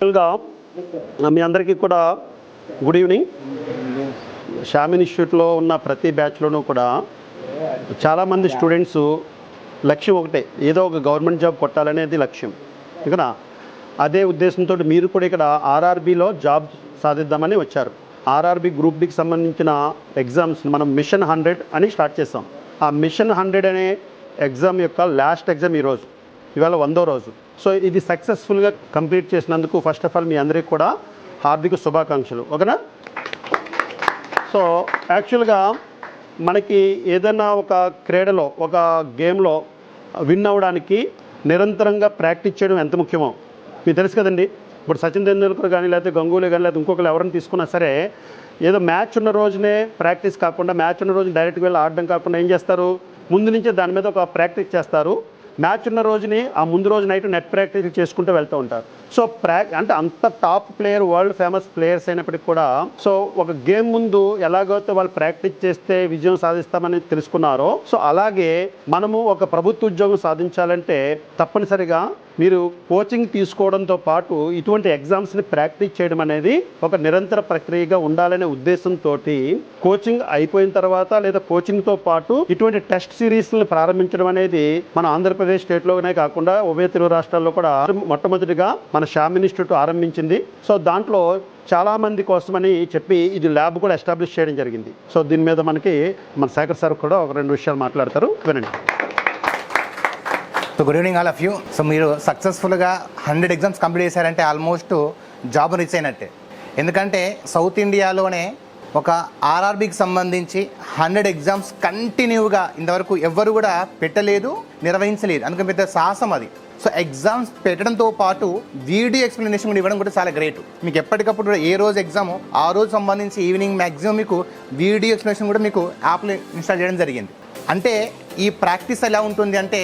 యాక్చువల్గా మీ అందరికీ కూడా గుడ్ ఈవినింగ్. శ్యామ్ ఇన్స్టిట్యూట్లో ఉన్న ప్రతి బ్యాచ్లోనూ కూడా చాలామంది స్టూడెంట్స్ లక్ష్యం ఒకటే ఏదో ఒక గవర్నమెంట్ జాబ్ కొట్టాలనేది లక్ష్యం. ఇక్కడ అదే ఉద్దేశంతో మీరు కూడా ఇక్కడ ఆర్ఆర్బిలో జాబ్ సాధిద్దామని వచ్చారు. ఆర్ఆర్బి గ్రూప్ డికి సంబంధించిన ఎగ్జామ్స్ మనం మిషన్ హండ్రెడ్ అని స్టార్ట్ చేస్తాం ఆ మిషన్ హండ్రెడ్ అనే ఎగ్జామ్ యొక్క లాస్ట్ ఎగ్జామ్ ఈరోజు ఇవాళ వందో రోజు. సో ఇది సక్సెస్ఫుల్గా కంప్లీట్ చేసినందుకు ఫస్ట్ ఆఫ్ ఆల్ మీ అందరికీ కూడా హార్దిక శుభాకాంక్షలు. ఓకేనా? సో యాక్చువల్గా మనకి ఏదైనా ఒక క్రీడలో ఒక గేమ్లో విన్ అవ్వడానికి నిరంతరంగా ప్రాక్టీస్ చేయడం ఎంత ముఖ్యమో? మీకు తెలుసు కదండి. ఇప్పుడు సచిన్ తెండూల్కర్ కానీ లేకపోతే గంగూలీ కానీ లేకపోతే ఇంకొకరు ఎవరిని తీసుకున్నా సరే ఏదో మ్యాచ్ ఉన్న రోజునే ప్రాక్టీస్ కాకుండా మ్యాచ్ ఉన్న రోజు డైరెక్ట్గా వెళ్ళి ఆడడం కాకుండా ఏం చేస్తారు? ముందు నుంచే దాని మీద ఒక ప్రాక్టీస్ చేస్తారు. మ్యాచ్ ఉన్న రోజుని ఆ ముందు రోజు నైట్ నెట్ ప్రాక్టీస్ చేసుకుంటూ వెళ్తూ ఉంటారు. సో ప్రా అంటే అంత top player world famous players అయినప్పటికీ కూడా సో ఒక గేమ్ ముందు ఎలాగైతే వాళ్ళు ప్రాక్టీస్ చేస్తే విజయం సాధిస్తామని తెలుసుకున్నారో సో అలాగే మనము ఒక ప్రభుత్వ ఉద్యోగం సాధించాలంటే తప్పనిసరిగా మీరు కోచింగ్ తీసుకోవడంతో పాటు ఇటువంటి ఎగ్జామ్స్ని ప్రాక్టీస్ చేయడం అనేది ఒక నిరంతర ప్రక్రియగా ఉండాలనే ఉద్దేశంతో కోచింగ్ అయిపోయిన తర్వాత లేదా కోచింగ్తో పాటు ఇటువంటి టెస్ట్ సిరీస్లను ప్రారంభించడం అనేది మన ఆంధ్రప్రదేశ్ స్టేట్లోనే కాకుండా ఉభయ తెలుగు రాష్ట్రాల్లో కూడా మొట్టమొదటిగా మన షామ్ ఇన్స్టిట్యూట్ ఆరంభించింది. సో దాంట్లో చాలామంది కోసమని చెప్పి ఇది ల్యాబ్ కూడా ఎస్టాబ్లిష్ చేయడం జరిగింది. సో దీని మీద మనకి మన శేఖర్ సార్ కూడా ఒక రెండు విషయాలు మాట్లాడతారు. వినండి. So good evening all of you so మీరు సక్సెస్ఫుల్గా హండ్రెడ్ ఎగ్జామ్స్ కంప్లీట్ చేశారంటే ఆల్మోస్ట్ జాబ్ రీచ్ అయినట్టే. ఎందుకంటే సౌత్ ఇండియాలోనే ఒక ఆర్ఆర్బికి సంబంధించి హండ్రెడ్ ఎగ్జామ్స్ కంటిన్యూగా ఇంతవరకు ఎవ్వరు కూడా పెట్టలేదు నిర్వహించలేదు. అందుకని పెద్ద సాహసం అది. సో ఎగ్జామ్స్ పెట్టడంతో పాటు వీడియో ఎక్స్ప్లెనేషన్ కూడా ఇవ్వడం కూడా చాలా గ్రేట్ మీకు ఎప్పటికప్పుడు కూడా ఏ రోజు ఎగ్జామ్ ఆ రోజు సంబంధించి ఈవినింగ్ మ్యాక్సిమం మీకు వీడియో ఎక్స్ప్లెనేషన్ కూడా మీకు యాప్లో ఇన్స్టాల్ చేయడం జరిగింది. అంటే ఈ ప్రాక్టీస్ ఎలా ఉంటుంది అంటే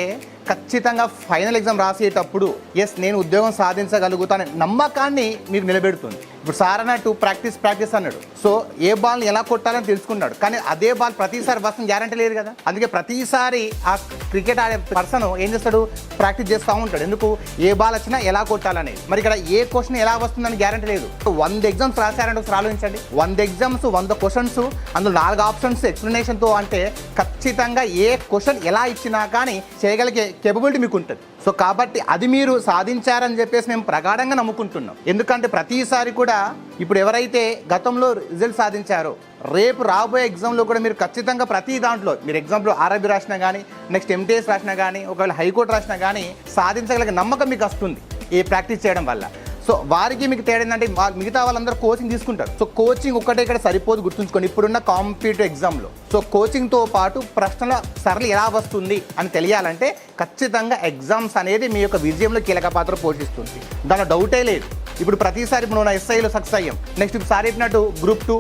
ఖచ్చితంగా ఫైనల్ ఎగ్జామ్ రాసేటప్పుడు ఎస్ నేను ఉద్యోగం సాధించగలుగుతానే నమ్మకాన్ని మీకు నిలబెడుతుంది. ఇప్పుడు సార్ అన్నట్టు ప్రాక్టీస్ ప్రాక్టీస్ అన్నాడు. సో ఏ బాల్ని ఎలా కొట్టాలని తెలుసుకున్నాడు. కానీ అదే బాల్ ప్రతిసారి వస్తుంది గ్యారంటీ లేదు కదా. అందుకే ప్రతిసారి ఆ క్రికెట్ ఆడే పర్సన్ ఏం చేస్తాడు? ప్రాక్టీస్ చేస్తూ ఉంటాడు. ఎందుకు? ఏ బాల్ వచ్చినా ఎలా కొట్టాలని మరి ఇక్కడ ఏ క్వశ్చన్ ఎలా వస్తుందని గ్యారంటీ లేదు. వంద ఎగ్జామ్స్ రాశారంటే ఒకసారి ఆలోచించండి. వంద ఎగ్జామ్స్ వంద క్వశ్చన్స్ అందులో నాలుగు ఆప్షన్స్ ఎక్స్ప్లెనేషన్తో అంటే ఖచ్చితంగా ఏ క్వశ్చన్ ఎలా ఇచ్చినా కానీ చేయగలిగే కేపబిలిటీ మీకు ఉంటుంది సో కాబట్టి అది మీరు సాధించారని చెప్పేసి మేము ప్రగాఢంగా నమ్ముకుంటున్నాం. ఎందుకంటే ప్రతిసారి కూడా ఇప్పుడు ఎవరైతే గతంలో రిజల్ట్ సాధించారో రేపు రాబోయే ఎగ్జామ్లో కూడా మీరు ఖచ్చితంగా ప్రతి దాంట్లో మీరు ఎగ్జామ్లో ఆర్ఆర్బీ రాసినా కానీ నెక్స్ట్ ఎంటీఎస్ రాసినా కానీ ఒకవేళ హైకోర్టు రాసినా కానీ సాధించగలిగే నమ్మకం మీకు వస్తుంది. ఈ ప్రాక్టీస్ చేయడం వల్ల. సో వారికి మీకు తేడా ఏంటంటే మిగతా వాళ్ళందరూ కోచింగ్ తీసుకుంటారు. సో కోచింగ్ ఒక్కటే ఇక్కడ సరిపోదు గుర్తుంచుకోండి. ఇప్పుడున్న కాంపిటేటివ్ ఎగ్జామ్లో సో కోచింగ్తో పాటు ప్రశ్నల సరళి ఎలా వస్తుంది అని తెలియాలంటే ఖచ్చితంగా ఎగ్జామ్స్ అనేది మీ యొక్క విజయంలో కీలక పాత్ర పోషిస్తుంది. దానిలో డౌటే లేదు. ఇప్పుడు ప్రతిసారి ఇప్పుడు నా ఎస్ఐలో సక్సెస్ అయ్యాం. నెక్స్ట్ ఇప్పుడు సార్ చెప్పినట్టు గ్రూప్ టూ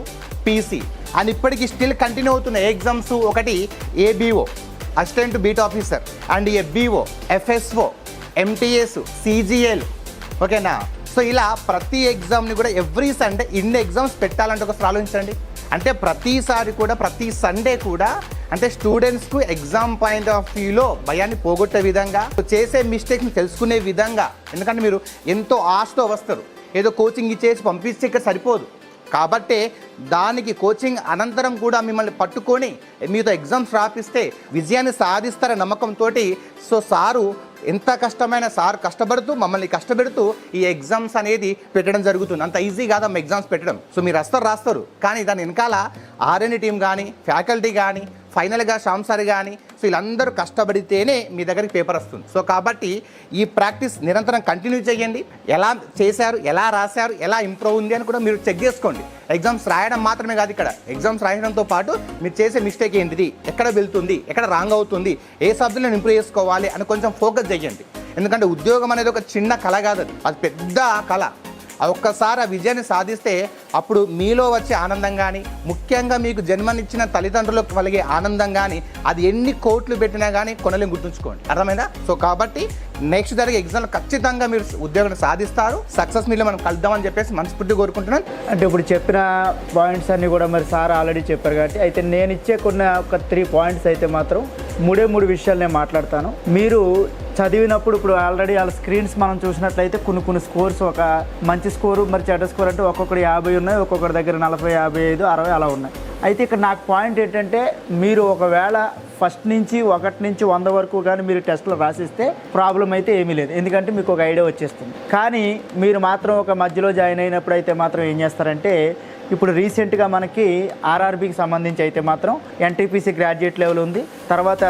పీసీ అండ్ ఇప్పటికీ స్టిల్ కంటిన్యూ అవుతున్న ఎగ్జామ్స్ ఒకటి ABO assistant beat officer and FBO FSO MTS CGL ఓకేనా సో ఇలా ప్రతి ఎగ్జామ్ని కూడా ఎవ్రీ సండే ఇన్ని ఎగ్జామ్స్ పెట్టాలంటే ఒకసారి ఆలోచించండి. అంటే ప్రతిసారి కూడా ప్రతి సండే కూడా అంటే స్టూడెంట్స్కు ఎగ్జామ్ పాయింట్ ఆఫ్ వ్యూలో భయాన్ని పోగొట్టే విధంగా చేసే మిస్టేక్ని తెలుసుకునే విధంగా ఎందుకంటే మీరు ఎంతో ఆశతో వస్తారు. ఏదో కోచింగ్ ఇచ్చేసి పంపిస్తే ఇక్కడ సరిపోదు. కాబట్టే దానికి కోచింగ్ అనంతరం కూడా మిమ్మల్ని పట్టుకొని మీతో ఎగ్జామ్స్ రాపిస్తే విజయాన్ని సాధిస్తారనే నమ్మకంతో సో సారు ఎంత కష్టమైన సార్ కష్టపడుతూ మమ్మల్ని కష్టపెడుతూ ఈ ఎగ్జామ్స్ అనేది పెట్టడం జరుగుతుంది. అంత ఈజీ కాదమ్మా ఎగ్జామ్స్ పెట్టడం. సో మీరు వస్తారు రాస్తారు. కానీ దాని వెనకాల ఆర్ఎన్ఈ టీం కానీ ఫ్యాకల్టీ కానీ ఫైనల్గా శ్యామ్ సార్ కానీ సో వీళ్ళందరూ కష్టపడితేనే మీ దగ్గరికి పేపర్ వస్తుంది. సో కాబట్టి ఈ ప్రాక్టీస్ నిరంతరం కంటిన్యూ చేయండి. ఎలా చేశారు ఎలా రాశారు ఎలా ఇంప్రూవ్ ఉంది అని కూడా మీరు చెక్ చేసుకోండి. ఎగ్జామ్స్ రాయడం మాత్రమే కాదు ఇక్కడ. ఎగ్జామ్స్ రాయడంతో పాటు మీరు చేసే మిస్టేక్ ఏంటిది ఎక్కడ వెళ్తుంది ఎక్కడ రాంగ్ అవుతుంది ఏ సబ్జెక్ట్లను ఇంప్రూవ్ చేసుకోవాలి అని కొంచెం ఫోకస్ చేయండి. ఎందుకంటే ఉద్యోగం అనేది ఒక చిన్న కళ కాదు అది పెద్ద కళ. ఒక్కసారి ఆ విజయాన్ని సాధిస్తే అప్పుడు మీలో వచ్చే ఆనందం కానీ ముఖ్యంగా మీకు జన్మనిచ్చిన తల్లిదండ్రులకు కలిగే ఆనందం కానీ అది ఎన్ని కోట్లు పెట్టినా కానీ కొనలేం గుర్తుంచుకోండి. అర్థమైందా? సో కాబట్టి నెక్స్ట్ జరిగే ఎగ్జామ్లో ఖచ్చితంగా మీరు ఉద్యోగం సాధిస్తారు. సక్సెస్ మీలో మనం కలుద్దామని చెప్పేసి మనస్ఫూర్తి కోరుకుంటున్నాను. అంటే ఇప్పుడు చెప్పిన పాయింట్స్ అన్నీ కూడా మరి సార్ ఆల్రెడీ చెప్పారు కాబట్టి అయితే నేను ఇచ్చే కొన్ని ఒక త్రీ పాయింట్స్ అయితే మాత్రం మూడే మూడు విషయాలు నేను మాట్లాడతాను. మీరు చదివినప్పుడు ఇప్పుడు ఆల్రెడీ వాళ్ళ స్క్రీన్స్ మనం చూసినట్లయితే కొన్ని కొన్ని స్కోర్స్ ఒక మంచి స్కోరు మరి చెడ్డ స్కోర్ అంటే ఒక్కొక్కటి యాభై ఉన్నాయి ఒక్కొక్కటి దగ్గర నలభై యాభై ఐదు అరవై అలా ఉన్నాయి. అయితే ఇక్కడ నాకు పాయింట్ ఏంటంటే మీరు ఒకవేళ ఫస్ట్ నుంచి ఒకటి నుంచి వంద వరకు కానీ మీరు టెస్ట్లో రాసిస్తే ప్రాబ్లం అయితే ఏమీ లేదు. ఎందుకంటే మీకు ఒక ఐడియా వచ్చేస్తుంది. కానీ మీరు మాత్రం ఒక మధ్యలో జాయిన్ అయినప్పుడు అయితే మాత్రం ఏం చేస్తారంటే ఇప్పుడు రీసెంట్గా మనకి ఆర్ఆర్బీకి సంబంధించి అయితే మాత్రం ఎన్టీపీసీ గ్రాడ్యుయేట్ లెవెల్ ఉంది. తర్వాత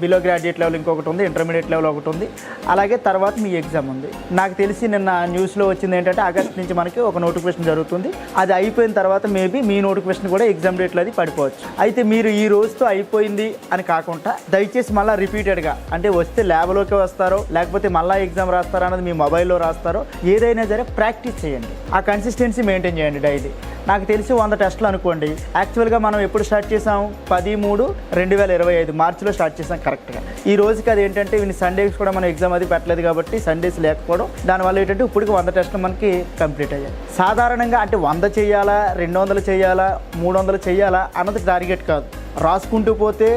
బిలో గ్రాడ్యుయేట్ లెవెల్ ఇంకొకటి ఉంది ఇంటర్మీడియట్ లెవెల్ ఒకటి ఉంది. అలాగే తర్వాత మీ ఎగ్జామ్ ఉంది. నాకు తెలిసి నిన్న న్యూస్లో వచ్చింది ఏంటంటే ఆగస్ట్ నుంచి మనకి ఒక నోటిఫికేషన్ జరుగుతుంది. అది అయిపోయిన తర్వాత మేబీ మీ నోటిఫికేషన్ కూడా ఎగ్జామ్ డేట్లు అది పడిపోవచ్చు. అయితే మీరు ఈ రోజుతో అయిపోయింది అని కాకుండా దయచేసి మళ్ళీ రిపీటెడ్గా అంటే వస్తే ల్యాబ్లోకి వస్తారో లేకపోతే మళ్ళీ ఎగ్జామ్ రాస్తారో అన్నది మీ మొబైల్లో రాస్తారో ఏదైనా సరే ప్రాక్టీస్ చేయండి. ఆ కన్సిస్టెన్సీ మెయింటైన్ చేయండి డైలీ. నాకు తెలిసి వంద టెస్టులు అనుకోండి. యాక్చువల్గా మనం ఎప్పుడు స్టార్ట్ చేసాం? పది మూడు రెండు వేల ఇరవై ఐదు మార్చిలో స్టార్ట్ చేసాం కరెక్ట్గా ఈ రోజుకి అది ఏంటంటే ఇన్ని సండేస్ కూడా మనం ఎగ్జామ్ అది పెట్టలేదు కాబట్టి సండేస్ లేకపోవడం దానివల్ల ఏంటంటే ఇప్పటికి వంద టెస్టులు మనకి కంప్లీట్ అయ్యాయి. సాధారణంగా అంటే వంద చేయాలా రెండు వందలు చేయాలా మూడు వందలు చేయాలా అన్నది టార్గెట్ కాదు. రాసుకుంటూ పోతే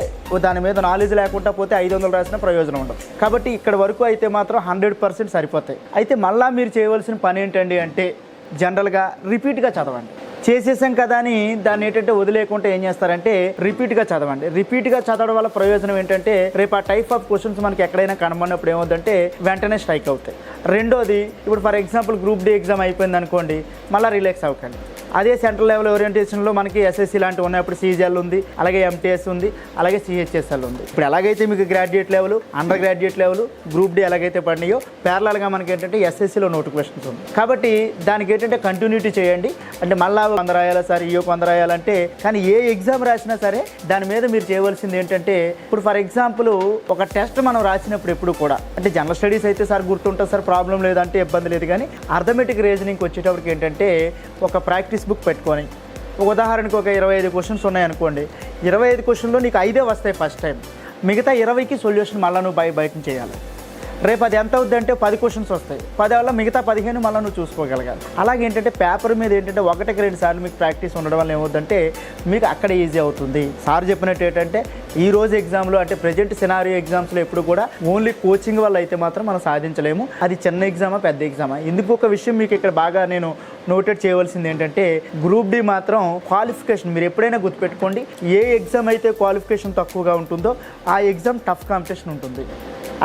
దాని మీద నాలెడ్జ్ లేకుండా పోతే ఐదు వందలు రాసిన ప్రయోజనం ఉండదు. కాబట్టి ఇక్కడ వరకు అయితే మాత్రం హండ్రెడ్ పర్సెంట్ సరిపోతాయి. అయితే మళ్ళీ మీరు చేయవలసిన పని ఏంటండి అంటే జనరల్గా రిపీట్గా చదవండి. చేసేసాం కదా అని దాన్ని ఏంటంటే వదిలేకుండా ఏం చేస్తారంటే రిపీట్గా చదవండి. రిపీట్గా చదవడం వల్ల ప్రయోజనం ఏంటంటే రేపు ఆ టైప్ ఆఫ్ క్వశ్చన్స్ మనకి ఎక్కడైనా కనబడినప్పుడు ఏమవుతుందంటే వెంటనే స్ట్రైక్ అవుతాయి. రెండోది ఇప్పుడు for example group D exam అయిపోయింది అనుకోండి మళ్ళీ రిలాక్స్ అవ్వకండి. అదే సెంట్రల్ లెవెల్ ఓరియంటేషన్లో మనకి ఎస్ఎస్సి లాంటివి ఉన్నాయి ఇప్పుడు సీజీఎల్ ఉంది అలాగే ఎంటీఎస్ ఉంది అలాగే సిహెచ్ఎస్ఎల్ ఉంది. ఇప్పుడు ఎలాగైతే మీకు graduate level under graduate level group D ఎలాగైతే పడినాయో ప్యారలాల్గా మనకి ఏంటంటే ఎస్ఎస్సిలో నోటిఫికేషన్స్ ఉంది. కాబట్టి దానికి ఏంటంటే కంటిన్యూటీ చేయండి. అంటే మళ్ళా వంద రాయాలా సార్ ఈ వంద రాయాలంటే కానీ ఏ ఎగ్జామ్ రాసినా సరే దాని మీద మీరు చేయవలసింది ఏంటంటే ఇప్పుడు ఫర్ ఎగ్జాంపుల్ ఒక టెస్ట్ మనం రాసినప్పుడు ఎప్పుడు కూడా అంటే జనరల్ స్టడీస్ అయితే సార్ గుర్తుంటుంది సార్ ప్రాబ్లం లేదంటే ఇబ్బంది లేదు కానీ అర్థమెటిక్ రీజనింగ్ వచ్చేటప్పటికి ఏంటంటే ఒక ప్రాక్టీస్ బుక్ పెట్టుకొని. ఒక ఉదాహరణకు ఒక ఇరవై ఐదు క్వశ్చన్స్ ఉన్నాయనుకోండి. ఇరవై ఐదు క్వశ్చన్లో నీకు ఐదే వస్తాయి ఫస్ట్ టైం మిగతా ఇరవైకి సొల్యూషన్ మళ్ళీ నువ్వు బయ బయట చేయాలి. రేపు అది ఎంత అవుద్ది అంటే పది క్వశ్చన్స్ వస్తాయి. పది వల్ల మిగతా పదిహేను మళ్ళీ నువ్వు చూసుకోగలగాలి. అలాగే ఏంటంటే పేపర్ మీద ఏంటంటే ఒకటికి రెండు సార్లు మీకు ప్రాక్టీస్ ఉండడం వల్ల ఏమవుతుందంటే మీకు అక్కడ ఈజీ అవుతుంది. సార్ చెప్పినట్టు ఏంటంటే ఈ రోజు ఎగ్జామ్లో అంటే ప్రజెంట్ సినారియో ఎగ్జామ్స్లో ఎప్పుడు కూడా ఓన్లీ కోచింగ్ వల్ల అయితే మాత్రం మనం సాధించలేము. అది చిన్న ఎగ్జామా పెద్ద ఎగ్జామా ఇందుకు ఒక విషయం మీకు ఇక్కడ బాగా నేను నోటెడ్ చేయవలసింది ఏంటంటే గ్రూప్ డి మాత్రం క్వాలిఫికేషన్ మీరు ఎప్పుడైనా గుర్తుపెట్టుకోండి. ఏ ఎగ్జామ్ అయితే క్వాలిఫికేషన్ తక్కువగా ఉంటుందో ఆ ఎగ్జామ్ టఫ్ కాంపిటీషన్ ఉంటుంది.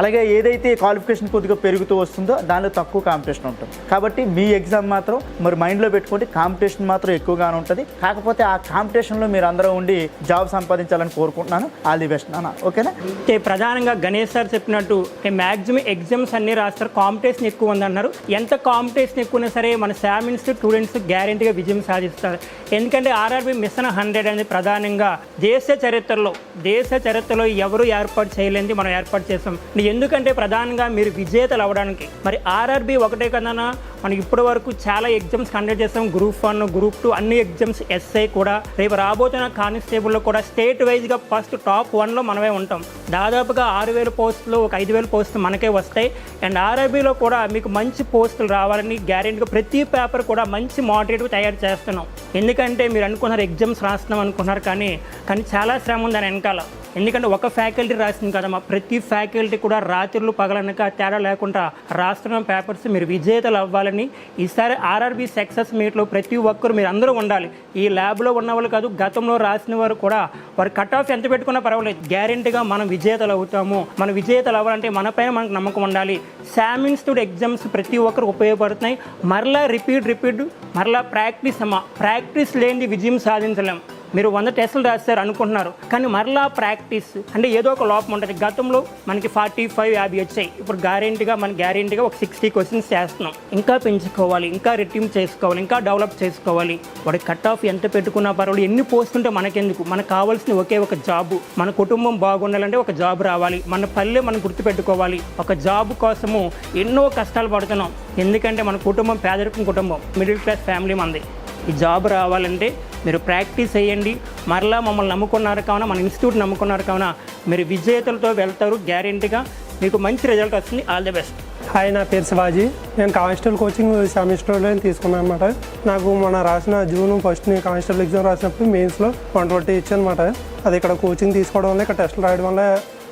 అలాగే ఏదైతే క్వాలిఫికేషన్ కొద్దిగా పెరుగుతూ వస్తుందో దానిలో తక్కువ కాంపిటీషన్ ఉంటుంది. కాబట్టి మీ ఎగ్జామ్ మాత్రం మరి మైండ్లో పెట్టుకోండి కాంపిటీషన్ మాత్రం ఎక్కువగానే ఉంటుంది. కాకపోతే ఆ కాంపిటీషన్లో మీరు అందరూ ఉండి జాబ్ సంపాదించాలని కోరుకుంటున్నాను. ఆల్ ది బెస్ట్ నాన్న. ఓకేనా? అంటే ప్రధానంగా గణేష్ సార్ చెప్పినట్టు మ్యాక్సిమం ఎగ్జామ్స్ అన్నీ రాస్తారు. కాంపిటీషన్ ఎక్కువ ఉంది అన్నారు. ఎంత కాంపిటీషన్ ఎక్కువ ఉన్నా సరే మన శామిన్స్ స్టూడెంట్స్ గ్యారంటీగా విజయం సాధిస్తారు. ఎందుకంటే ఆర్ఆర్బి మిషన్ హండ్రెడ్ అనేది ప్రధానంగా దేశ చరిత్రలో దేశ చరిత్రలో ఎవరు ఏర్పాటు చేయలేనిది మనం ఏర్పాటు చేస్తాం ఎందుకంటే ప్రధాన ప్రధానంగా మీరు విజేతలు అవ్వడానికి. మరి ఆర్ఆర్బి ఒకటే కదనా మనం ఇప్పటి వరకు చాలా ఎగ్జామ్స్ కండక్ట్ చేస్తాం గ్రూప్ వన్ గ్రూప్ టూ అన్ని ఎగ్జామ్స్ ఎస్ఐ కూడా. రేపు రాబోతున్న కానిస్టేబుల్లో కూడా స్టేట్ వైజ్గా ఫస్ట్ టాప్ వన్లో మనమే ఉంటాం. దాదాపుగా ఆరు వేల పోస్టులు ఒక ఐదు వేల పోస్టులు మనకే వస్తాయి. అండ్ ఆర్ఆర్బీలో కూడా మీకు మంచి పోస్టులు రావాలని గ్యారెంటీగా ప్రతి పేపర్ కూడా మంచి మోడరేట్గా తయారు చేస్తున్నాం. ఎందుకంటే మీరు అనుకున్నారు ఎగ్జామ్స్ రాస్తున్నాం అనుకున్నారు కానీ కానీ చాలా శ్రమ ఉంది దాని వెనకాల. ఎందుకంటే ఒక ఫ్యాకల్టీ రాసింది కదా మా ప్రతి ఫ్యాకల్టీ కూడా రాత్రులు పగలనక తేడా లేకుండా రాస్తున్న పేపర్స్. మీరు విజేతలు అవ్వాలని ఈసారి ఆర్ఆర్బి సక్సెస్ మీట్లో ప్రతి ఒక్కరు మీరు అందరూ ఉండాలి. ఈ ల్యాబ్లో ఉన్న వాళ్ళు కాదు గతంలో రాసిన వారు కూడా. వారు కట్ ఆఫ్ ఎంత పెట్టుకున్నా పర్వాలేదు. గ్యారెంటీగా మనం విజేతలు అవుతాము. మన విజేతలు అవ్వాలంటే మనపైన మనకు నమ్మకం ఉండాలి. శామిన్స్టూడ్ ఎగ్జామ్స్ ప్రతి ఒక్కరు ఉపయోగపడుతున్నాయి. మరలా రిపీట్ రిపీట్ మరలా ప్రాక్టీస్ అమ్మా. ప్రాక్టీస్ లేనిది విజయం సాధించలేం. మీరు వంద టెస్టులు రాస్తారు అనుకుంటున్నారు. కానీ మరలా ప్రాక్టీస్ అంటే ఏదో ఒక లోపం ఉంటుంది. గతంలో మనకి ఫార్టీ ఫైవ్ యాభై వచ్చాయి. ఇప్పుడు గ్యారెంటీగా మన గ్యారెంటీగా ఒక సిక్స్టీ క్వశ్చన్స్ చేస్తున్నాం. ఇంకా పెంచుకోవాలి ఇంకా రెట్టింపు చేసుకోవాలి ఇంకా డెవలప్ చేసుకోవాలి. వాడి కట్ ఆఫ్ ఎంత పెట్టుకున్నా పర్వాలేదు. ఎన్ని పోస్ట్ ఉంటే మనకెందుకు? మనకు కావాల్సిన ఒకే ఒక జాబు మన కుటుంబం బాగుండాలంటే ఒక జాబ్ రావాలి. మన పల్లె మనం గుర్తుపెట్టుకోవాలి. ఒక జాబ్ కోసము ఎన్నో కష్టాలు పడుతున్నాం. ఎందుకంటే మన కుటుంబం పేదరికం కుటుంబం. మిడిల్ క్లాస్ ఫ్యామిలీ మంది. ఈ జాబ్ రావాలంటే మీరు ప్రాక్టీస్ చేయండి. మరలా మమ్మల్ని నమ్ముకున్నారు కావున మన ఇన్స్టిట్యూట్ నమ్ముకున్నారు కావున మీరు విజేతలతో వెళ్తారు గ్యారెంటీగా. మీకు మంచి రిజల్ట్ వస్తుంది. All the best. హాయ్ నా పేరు శివాజీ. నేను కానిస్టేబుల్ కోచింగ్ సెమిస్టర్లో తీసుకున్నాను అనమాట నాకు మన రాసిన జూన్ ఫస్ట్ నేను కానిస్టేబుల్ ఎగ్జామ్ రాసినప్పుడు మెయిన్స్లో వన్ ట్వంటీ ఇచ్చానమాట. అది ఇక్కడ కోచింగ్ తీసుకోవడం వల్ల ఇక్కడ టెస్టులు రాయడం వల్ల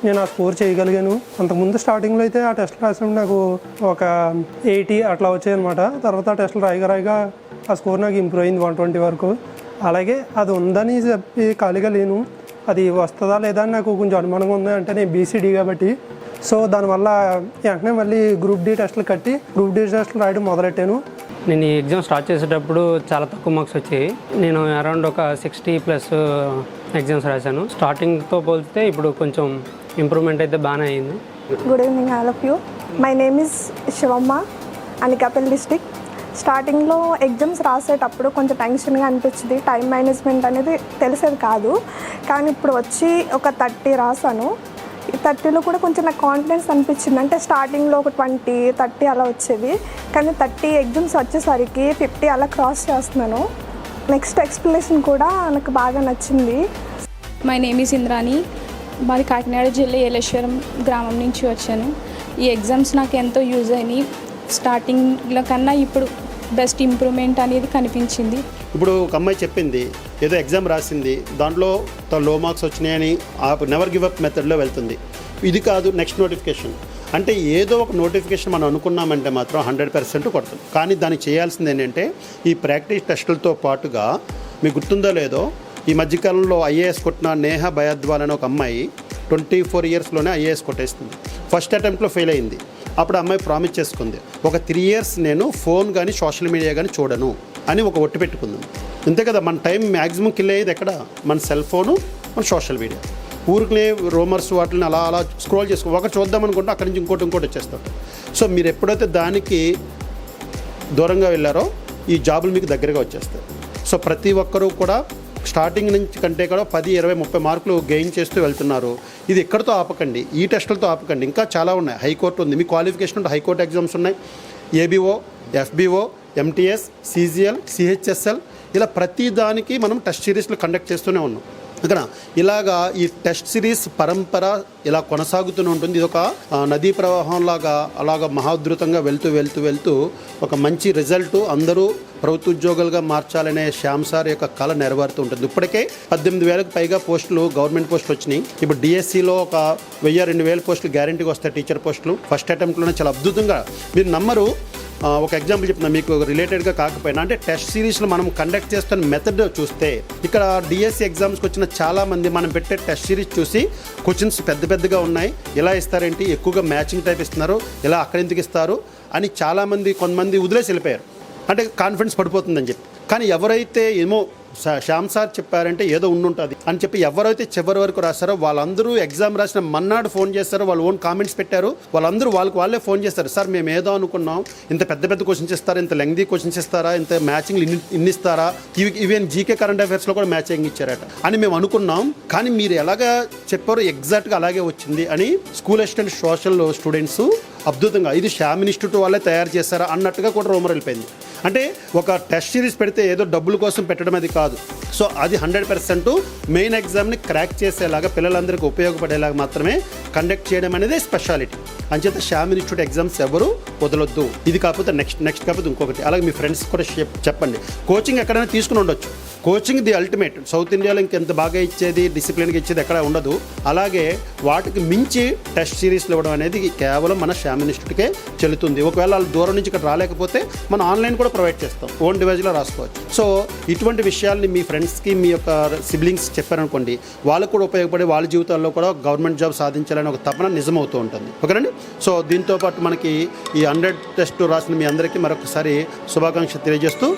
నేను ఆ స్కోర్ చేయగలిగాను. అంతకుముందు స్టార్టింగ్లో అయితే ఆ టెస్ట్ రాసినప్పుడు నాకు ఒక ఎయిటీ అట్లా వచ్చాయన్నమాట. తర్వాత ఆ టెస్టులు రాయిగా రాయిగా ఆ స్కోర్ నాకు ఇంప్రూవ్ అయింది వన్ ట్వంటీ వరకు. అలాగే అది ఉందని చెప్పి ఖాళీగా లేను. అది వస్తుందా లేదా అని నాకు కొంచెం అనుమానంగా ఉంది. అంటే నేను బీసీడీ కాబట్టి. సో దానివల్ల వెంటనే మళ్ళీ గ్రూప్ డి టెస్టులు కట్టి గ్రూప్ డి టెస్టులు రాయడం మొదలెట్టాను. నేను ఈ ఎగ్జామ్ స్టార్ట్ చేసేటప్పుడు చాలా తక్కువ మార్క్స్ వచ్చాయి. నేను అరౌండ్ ఒక సిక్స్టీ ప్లస్ ఎగ్జామ్స్ రాశాను. స్టార్టింగ్తో పోలిస్తే ఇప్పుడు కొంచెం ఇంప్రూవ్మెంట్ అయితే బాగానే అయింది. Good evening all of you my name is Shivamma Anakapalli district స్టార్టింగ్లో ఎగ్జామ్స్ రాసేటప్పుడు కొంచెం టెన్షన్గా అనిపించింది. టైం మేనేజ్మెంట్ అనేది తెలిసేది కాదు. కానీ ఇప్పుడు వచ్చి ఒక థర్టీ రాసాను ఈ థర్టీలో కూడా కొంచెం నాకు కాన్ఫిడెన్స్ అనిపించింది. అంటే స్టార్టింగ్లో ఒక ట్వంటీ థర్టీ అలా వచ్చేది. కానీ థర్టీ ఎగ్జామ్స్ వచ్చేసరికి ఫిఫ్టీ అలా క్రాస్ చేస్తున్నాను. నెక్స్ట్ ఎక్స్ప్లెనేషన్ కూడా నాకు బాగా నచ్చింది. మై నేమ్ ఈస్ ఇంద్రాని మాది కాకినాడ జిల్లా ఏలేశ్వరం గ్రామం నుంచి వచ్చాను. ఈ ఎగ్జామ్స్ నాకు ఎంతో యూజ్ అయినాయి. స్టార్టింగ్లో కన్నా ఇప్పుడు బెస్ట్ ఇంప్రూవ్మెంట్ అనేది కనిపించింది. ఇప్పుడు ఒక అమ్మాయి చెప్పింది ఏదో ఎగ్జామ్ రాసింది దాంట్లో లో మార్క్స్ వచ్చినాయని ఆ నెవర్ గివ్ అప్ మెథడ్లో వెళ్తుంది. ఇది కాదు నెక్స్ట్ నోటిఫికేషన్. అంటే ఏదో ఒక నోటిఫికేషన్ మనం అనుకున్నామంటే మాత్రం హండ్రెడ్ పర్సెంట్ కొడతాం. కానీ దాన్ని చేయాల్సింది ఏంటంటే ఈ ప్రాక్టీస్ టెస్టులతో పాటుగా మీకు గుర్తుందో లేదో ఈ మధ్యకాలంలో ఐఏఎస్ కొట్టిన నేహ భయద్వాల్ అనే ఒక అమ్మాయి ట్వంటీ ఫోర్ ఇయర్స్లోనే ఐఏఎస్ కొట్టేస్తుంది ఫస్ట్ అటెంప్ట్లో ఫెయిల్ అయింది. అప్పుడు అమ్మాయి ప్రామిస్ చేసుకుంది. ఒక త్రీ ఇయర్స్ నేను ఫోన్ కానీ సోషల్ మీడియా కానీ చూడను అని ఒక ఒట్టు పెట్టుకుందాం. అంతే కదా మన టైం మ్యాక్సిమం కిల్ అయ్యేది ఎక్కడ? మన సెల్ ఫోను మన సోషల్ మీడియా ఊరికనే రోమర్స్ వాటిని అలా అలా స్క్రోల్ చేసుకో ఒకటి చూద్దాం అనుకుంటే అక్కడి నుంచి ఇంకోటి ఇంకోటి వచ్చేస్తాం. సో మీరు ఎప్పుడైతే దానికి దూరంగా వెళ్ళారో ఈ జాబులు మీకు దగ్గరగా వచ్చేస్తాయి. సో ప్రతి ఒక్కరూ కూడా స్టార్టింగ్ నుంచి కంటే కూడా పది ఇరవై ముప్పై మార్కులు గెయిన్ చేస్తూ వెళ్తున్నారు. ఇది ఎక్కడితో ఆపకండి? ఈ టెస్టులతో ఆపకండి. ఇంకా చాలా ఉన్నాయి. హైకోర్టు ఉంది. మీ క్వాలిఫికేషన్ ఉంటే హైకోర్టు ఎగ్జామ్స్ ఉన్నాయి. ABO FBO MTS CGL CHSL ఇలా ప్రతి దానికి మనం టెస్ట్ సిరీస్లు కండక్ట్ చేస్తూనే ఉన్నాం. ఇక్కడ ఇలాగా ఈ టెస్ట్ సిరీస్ పరంపర ఇలా కొనసాగుతూనే ఉంటుంది. ఇది ఒక ఆ, నదీ ప్రవాహంలాగా అలాగా మహాద్రుతంగా వెళ్తూ వెళ్తూ వెళ్తూ ఒక మంచి రిజల్ట్ అందరూ ప్రభుత్వ ఉద్యోగులుగా మార్చాలనే శ్యామ్ సార్ యొక్క కళ నెరవేరుతూ ఉంటుంది. ఇప్పటికే పద్దెనిమిది వేలకు పైగా పోస్టులు గవర్నమెంట్ పోస్టులు వచ్చినాయి. ఇప్పుడు డిఎస్సిలో ఒక వెయ్యి రెండు వేల పోస్టులు గ్యారంటీగా వస్తాయి టీచర్ పోస్టులు. ఫస్ట్ అటెంప్ట్లోనే చాలా అద్భుతంగా మీరు నమ్మరు. ఒక ఎగ్జాంపుల్ చెప్తున్నా మీకు రిలేటెడ్గా కాకపోయినా. అంటే టెస్ట్ సిరీస్లో మనం కండక్ట్ చేస్తున్న మెథడ్ చూస్తే ఇక్కడ డిఎస్సి ఎగ్జామ్స్కి వచ్చిన చాలా మంది మనం పెట్టే టెస్ట్ సిరీస్ చూసి క్వశ్చన్స్ పెద్ద పెద్దగా ఉన్నాయి. ఎలా ఇస్తారేంటి? ఎక్కువగా మ్యాచింగ్ టైప్ ఇస్తున్నారు. ఇలా అక్కడ ఎందుకు ఇస్తారు? అని చాలామంది కొంతమంది వదిలేసి వెళ్ళిపోయారు. అంటే కాన్ఫిడెన్స్ పడిపోతుందని చెప్పి. కానీ ఎవరైతే ఏమో శ్యామ్ సార్ చెప్పారంటే ఏదో ఉండుంటుంది అని చెప్పి ఎవరైతే చివరి వరకు రాస్తారో వాళ్ళందరూ ఎగ్జామ్ రాసిన మన్నాడు ఫోన్ చేస్తారో వాళ్ళు ఓన్ కామెంట్స్ పెట్టారు. వాళ్ళందరూ వాళ్ళకి వాళ్ళే ఫోన్ చేస్తారు. సార్ మేము ఏదో అనుకున్నాం. ఇంత పెద్ద పెద్ద క్వశ్చన్స్ ఇస్తారా? ఇంత లెంగ్దీ క్వశ్చన్స్ ఇస్తారా? ఇంత మ్యాచింగ్ ఇన్ని ఇస్తారా? ఇవి ఈవెన్ జీకే కరెంట్ అఫైర్స్లో కూడా మ్యాచింగ్ ఇచ్చారట. అని మేము అనుకున్నాం. కానీ మీరు ఎలాగా చెప్పారో ఎగ్జాక్ట్గా అలాగే వచ్చింది అని స్కూల్ అసిస్టెంట్ సోషల్ స్టూడెంట్స్ అద్భుతంగా ఇది శ్యామ్ ఇన్స్టిట్యూట్ వాళ్ళే తయారు చేస్తారా అన్నట్టుగా కూడా రూమర్ వెళ్ళిపోయింది. అంటే ఒక టెస్ట్ సిరీస్ పెడితే ఏదో డబ్బుల కోసం పెట్టడం అది కాదు. సో అది హండ్రెడ్ పర్సెంట్ మెయిన్ ఎగ్జామ్ని క్రాక్ చేసేలాగా పిల్లలందరికీ ఉపయోగపడేలాగా మాత్రమే కండక్ట్ చేయడం అనేది స్పెషాలిటీ. అంచేత శ్యామ్ ఇన్స్టిట్యూట్ ఎగ్జామ్స్ ఎవరు వదలొద్దు. ఇది కాకపోతే నెక్స్ట్ నెక్స్ట్ కాకపోతే ఇంకొకటి. అలాగే మీ ఫ్రెండ్స్ కూడా చెప్- చెప్పండి. కోచింగ్ ఎక్కడైనా తీసుకుని ఉండొచ్చు. కోచింగ్ ది అల్టిమేట్ సౌత్ ఇండియాలో ఇంకెంత బాగా ఇచ్చేది డిసిప్లిన్గా ఇచ్చేది ఎక్కడ ఉండదు. అలాగే వాటికి మించి టెస్ట్ సిరీస్లు ఇవ్వడం అనేది కేవలం మన షామినిస్టుకే ఇన్స్టిట్యూట్కే చెల్లుతుంది. ఒకవేళ వాళ్ళు దూరం నుంచి ఇక్కడ రాలేకపోతే మనం ఆన్లైన్ కూడా ప్రొవైడ్ చేస్తాం. ఓన్ డివైజ్లో రాసుకోవచ్చు. సో ఇటువంటి విషయాల్ని మీ ఫ్రెండ్స్కి మీ యొక్క సిబ్లింగ్స్ చెప్పారనుకోండి వాళ్ళకు కూడా ఉపయోగపడి వాళ్ళ జీవితాల్లో కూడా గవర్నమెంట్ జాబ్ సాధించాలని ఒక తపన నిజమవుతూ ఉంటుంది. ఓకేనండి? సో దీంతో పాటు మనకి ఈ హండ్రెడ్ టెస్ట్ రాసిన మీ అందరికీ మరొకసారి శుభాకాంక్ష తెలియజేస్తూ